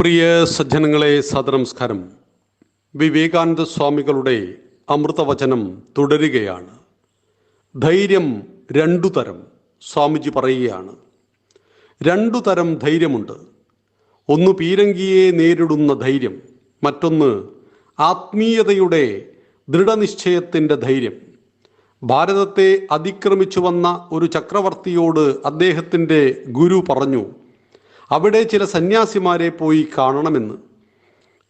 പ്രിയ സജ്ജനങ്ങളെ സദനമസ്കാരം വിവേകാനന്ദ സ്വാമികളുടെ അമൃതവചനം തുടരുകയാണ്. ധൈര്യം രണ്ടു തരം സ്വാമിജി പറയുകയാണ്. രണ്ടു തരം ധൈര്യമുണ്ട്. ഒന്ന് പീരങ്കിയെ നേരിടുന്ന ധൈര്യം മറ്റൊന്ന് ആത്മീയതയുടെ ദൃഢനിശ്ചയത്തിന്റെ ധൈര്യം. ഭാരതത്തെ അതിക്രമിച്ചു വന്ന ഒരു ചക്രവർത്തിയോട് അദ്ദേഹത്തിന്റെ ഗുരു പറഞ്ഞു അവിടെ ചില സന്യാസിമാരെ പോയി കാണണമെന്ന്.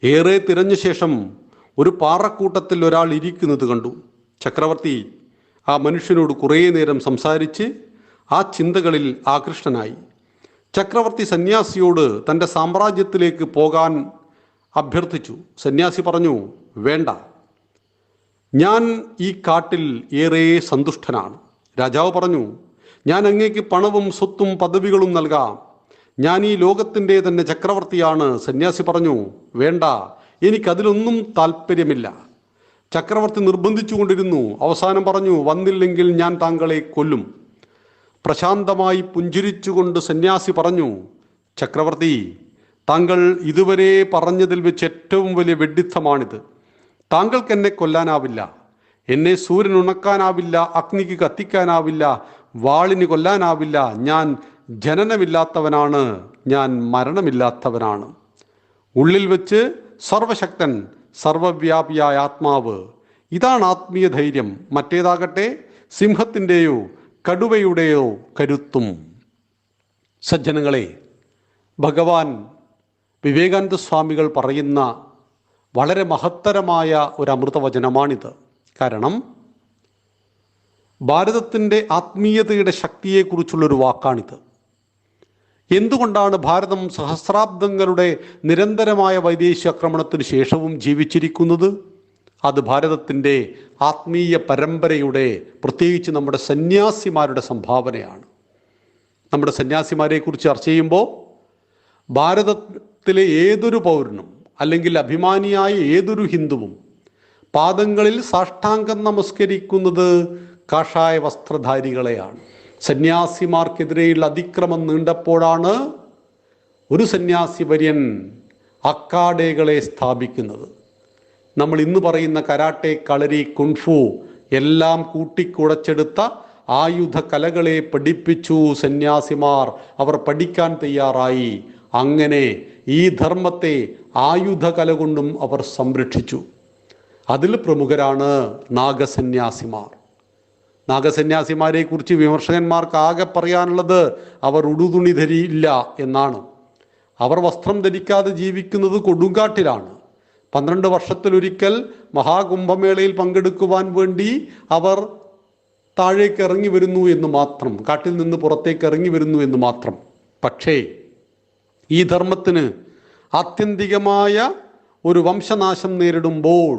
ഏറെ തിരഞ്ഞ ശേഷം ഒരു പാറക്കൂട്ടത്തിൽ ഒരാൾ ഇരിക്കുന്നത് കണ്ടു. ചക്രവർത്തി ആ മനുഷ്യനോട് കുറേ നേരം സംസാരിച്ച് ആ ചിന്തകളിൽ ആകൃഷ്ടനായി. ചക്രവർത്തി സന്യാസിയോട് തന്റെ സാമ്രാജ്യത്തിലേക്ക് പോകാൻ അഭ്യർത്ഥിച്ചു. സന്യാസി പറഞ്ഞു വേണ്ട. ഞാൻ ഈ കാട്ടിൽ ഏറെ സന്തുഷ്ടനാണ്. രാജാവ് പറഞ്ഞു ഞാൻ അങ്ങേക്ക് പണവും സ്വത്തും പദവികളും നൽകാം. ഞാൻ ഈ ലോകത്തിന്റെ തന്നെ ചക്രവർത്തിയാണ്. സന്യാസി പറഞ്ഞു വേണ്ട എനിക്കതിലൊന്നും താല്പര്യമില്ല ചക്രവർത്തി നിർബന്ധിച്ചു കൊണ്ടിരുന്നു അവസാനം പറഞ്ഞു വന്നില്ലെങ്കിൽ ഞാൻ താങ്കളെ കൊല്ലും. പ്രശാന്തമായി പുഞ്ചിരിച്ചുകൊണ്ട് സന്യാസി പറഞ്ഞു ചക്രവർത്തി താങ്കൾ ഇതുവരെ പറഞ്ഞതിൽ വെച്ച് ഏറ്റവും വലിയ വെഡിത്തമാണിത്. താങ്കൾക്ക് എന്നെ കൊല്ലാനാവില്ല. എന്നെ സൂര്യൻ ഉണക്കാനാവില്ല അഗ്നിക്ക് കത്തിക്കാനാവില്ല വാളിന് കൊല്ലാനാവില്ല. ഞാൻ ജനനമില്ലാത്തവനാണ് ഞാൻ മരണമില്ലാത്തവനാണ്. ഉള്ളിൽ വെച്ച് സർവശക്തൻ സർവവ്യാപിയായ ആത്മാവ്. ഇതാണ് ആത്മീയ ധൈര്യം. മറ്റേതാകട്ടെ സിംഹത്തിന്റെയോ കടുവയുടെയോ കരുത്തും. സജ്ജനങ്ങളെ ഭഗവാൻ വിവേകാനന്ദ സ്വാമികൾ പറയുന്ന വളരെ മഹത്തരമായ ഒരു അമൃതവചനമാണിത്. കാരണം ഭാരതത്തിന്റെ ആത്മീയതയുടെ ശക്തിയെക്കുറിച്ചുള്ളൊരു വാക്കാണിത്. എന്തുകൊണ്ടാണ് ഭാരതം സഹസ്രാബ്ദങ്ങളുടെ നിരന്തരമായ വൈദേശിക ആക്രമണത്തിന് ശേഷവും ജീവിച്ചിരിക്കുന്നത്? അത് ഭാരതത്തിന്റെ ആത്മീയ പരമ്പരയുടെ പ്രത്യേകിച്ച് നമ്മുടെ സന്യാസിമാരുടെ സംഭാവനയാണ്. നമ്മുടെ സന്യാസിമാരെ കുറിച്ച് ചർച്ച ചെയ്യുമ്പോൾ ഭാരതത്തിലെ ഏതൊരു പൗരനും അല്ലെങ്കിൽ അഭിമാനിയായ ഏതൊരു ഹിന്ദുവും പാദങ്ങളിൽ സാഷ്ടാംഗം നമസ്കരിക്കുന്നത് കാഷായ വസ്ത്രധാരികളെയാണ്. സന്യാസിമാർക്കെതിരെയുള്ള അതിക്രമം നീണ്ടപ്പോഴാണ് ഒരു സന്യാസി വര്യൻ അക്കാഡേകളെ സ്ഥാപിക്കുന്നത്. നമ്മൾ ഇന്ന് പറയുന്ന കരാട്ടെ കളരി കുൺഫു എല്ലാം കൂട്ടിക്കുഴച്ചെടുത്ത ആയുധ കലകളെ പഠിപ്പിച്ചു സന്യാസിമാർ. അവർ പഠിക്കാൻ തയ്യാറായി. അങ്ങനെ ഈ ധർമ്മത്തെ ആയുധ കല കൊണ്ടും അവർ സംരക്ഷിച്ചു. അതിൽ പ്രമുഖരാണ് നാഗസന്യാസിമാർ. നാഗസന്യാസിമാരെ കുറിച്ച് വിമർശകന്മാർക്ക് ആകെ പറയാനുള്ളത് അവർ ഉടുതുണി ധരിയില്ല എന്നാണ്. അവർ വസ്ത്രം ധരിക്കാതെ ജീവിക്കുന്നത് കൊടുങ്കാട്ടിലാണ് പന്ത്രണ്ട് വർഷത്തിലൊരിക്കൽ മഹാകുംഭമേളയിൽ പങ്കെടുക്കുവാൻ വേണ്ടി അവർ താഴേക്ക് ഇറങ്ങി വരുന്നു എന്ന് മാത്രം കാട്ടിൽ നിന്ന് പുറത്തേക്ക് ഇറങ്ങി വരുന്നു എന്ന് മാത്രം. പക്ഷേ ഈ ധർമ്മത്തിന് ആത്യന്തികമായ ഒരു വംശനാശം നേരിടുമ്പോൾ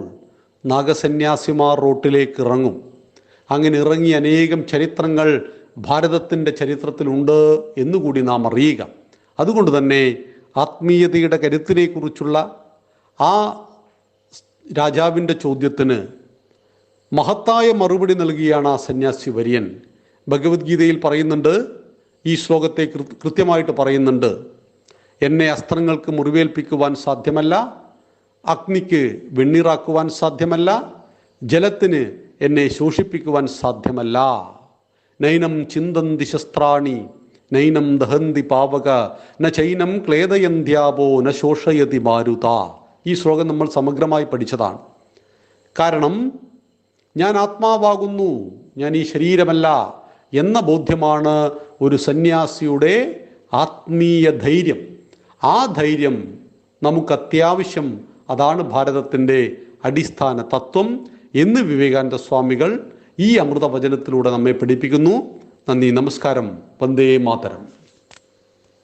നാഗസന്യാസിമാർ റോട്ടിലേക്ക് ഇറങ്ങും അങ്ങനെ ഇറങ്ങിയ അനേകം ചരിത്രങ്ങൾ ഭാരതത്തിന്റെ ചരിത്രത്തിലുണ്ട് എന്നുകൂടി നാം അറിയുക. അതുകൊണ്ട് തന്നെ ആത്മീയതയുടെ കരുത്തിനെക്കുറിച്ചുള്ള ആ രാജാവിന്റെ ചോദ്യത്തിന് മഹത്തായ മറുപടി നൽകിയാണ് ആ സന്യാസി വര്യൻ. ഭഗവത്ഗീതയിൽ പറയുന്നുണ്ട് ഈ ശ്ലോകത്തെ കൃത്യമായിട്ട് പറയുന്നുണ്ട് എന്നെ അസ്ത്രങ്ങൾക്ക് മുറിവേൽപ്പിക്കുവാൻ സാധ്യമല്ല അഗ്നിക്ക് വെണ്ണീറാക്കുവാൻ സാധ്യമല്ല ജലത്തിന് എന്നെ ശോഷിപ്പിക്കുവാൻ സാധ്യമല്ല. നൈനം ചിന്തന്തി ശസ്ത്രാണി നൈനം ദഹന്തി പാവക ന ചൈനം ക്ലേദയന്ത്യാപോ ന ശോഷയതി മാരുത. ഈ ശ്ലോകം നമ്മൾ സമഗ്രമായി പഠിച്ചതാണ്. കാരണം ഞാൻ ആത്മാവാകുന്നു ഞാൻ ഈ ശരീരമല്ല എന്ന ബോധ്യമാണ് ഒരു സന്യാസിയുടെ ആത്മീയ ധൈര്യം. ആ ധൈര്യം നമുക്ക് അത്യാവശ്യം അതാണ് ഭാരതത്തിന്റെ അടിസ്ഥാന തത്വം. എന്ന് വിവേകാനന്ദ സ്വാമികൾ ഈ അമൃതവചനത്തിലൂടെ നമ്മെ പഠിപ്പിക്കുന്നു. നന്ദി നമസ്കാരം. വന്ദേ മാതരം.